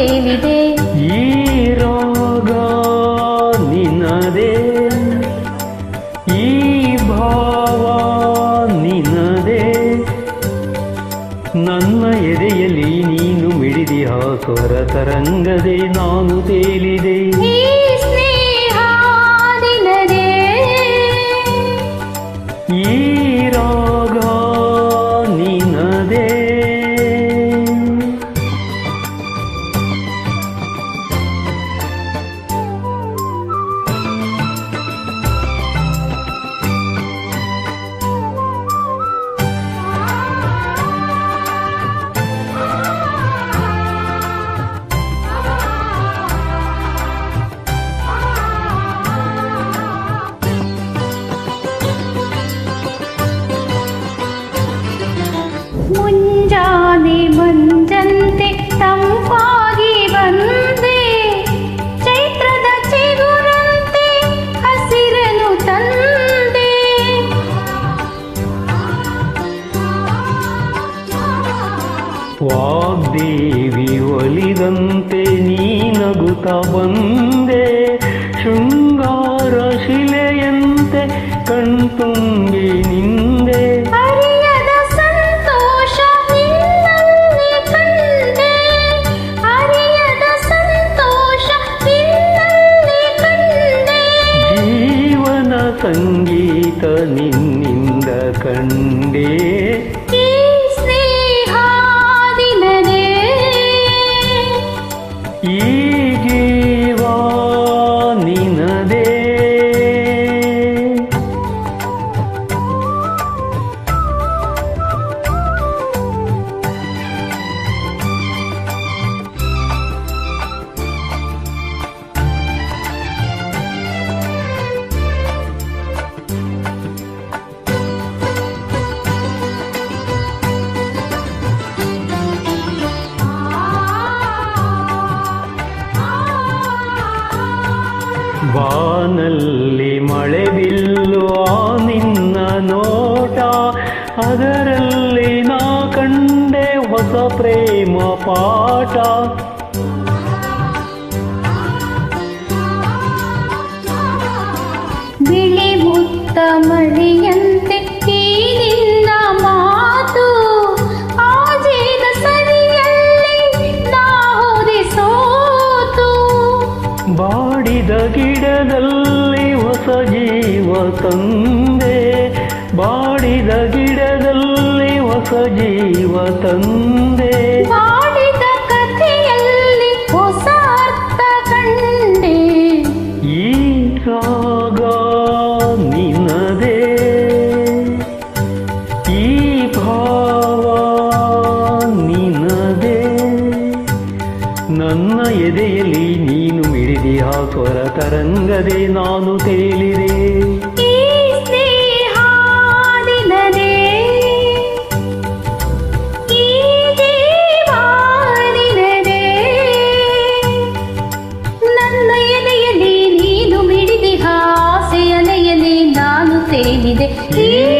ಸೇರಿದೆ ಈ ರೋಗ ನಿನ್ನದೇ ಈ ಭಾವ ನಿನ್ನದೇ ನನ್ನ ಎದೆಯಲ್ಲಿ ನೀನು ಮಿಡಿದಿಯ ಸ್ವರ ತರಂಗದೆ ನಾನು ತೇಲಿದೆ. ವಾಗ್ದೇವಿ ಒಲಿದಂತೆ ನೀನಗುತ ಬಂದೆ. ಶೃಂಗಾರ ಶಿಲೆಯಂತೆ ಕಣ್ತುಂಬಿ ನಿಂದೆ. ಸಂಗೀತ ನಿನ್ನಿಂದ ಕಂಡೇ. ಬಾನಲ್ಲಿ ಮಳೆ ಬಿಲ್ಲು, ಆ ನಿನ್ನ ನೋಟ. ಅದರಲ್ಲಿ ನಾ ಕಂಡೆ ಹೊಸ ಪ್ರೇಮ ಪಾಠ. ಬಿಳಿ ಮುತ್ತ ಮಳೆಯಂತೆ ಬಾಡಿದ ಗಿಡದಲ್ಲಿ ಹೊಸ ಜೀವ ತಂದೆ. ಬಾಡಿದ ಗಿಡದಲ್ಲಿ ಹೊಸ ಜೀವ ತಂದೆ. ಮಾಡಿದ ಕಥೆಯಲ್ಲಿ ಹೊಸ ಅರ್ಥ ಕಂಡೆ. ಈ ರಾಗ ಈ ಭಾವ ಸ್ವರ ತರಂಗದೆ ನಾನು ತೇಲಿದೆ. ನೀನು ಮಿಡಿದಿ ಹಾಸೆಯಲೆಯಲ್ಲಿ ನಾನು ತೇಲಿದೆ. ಈ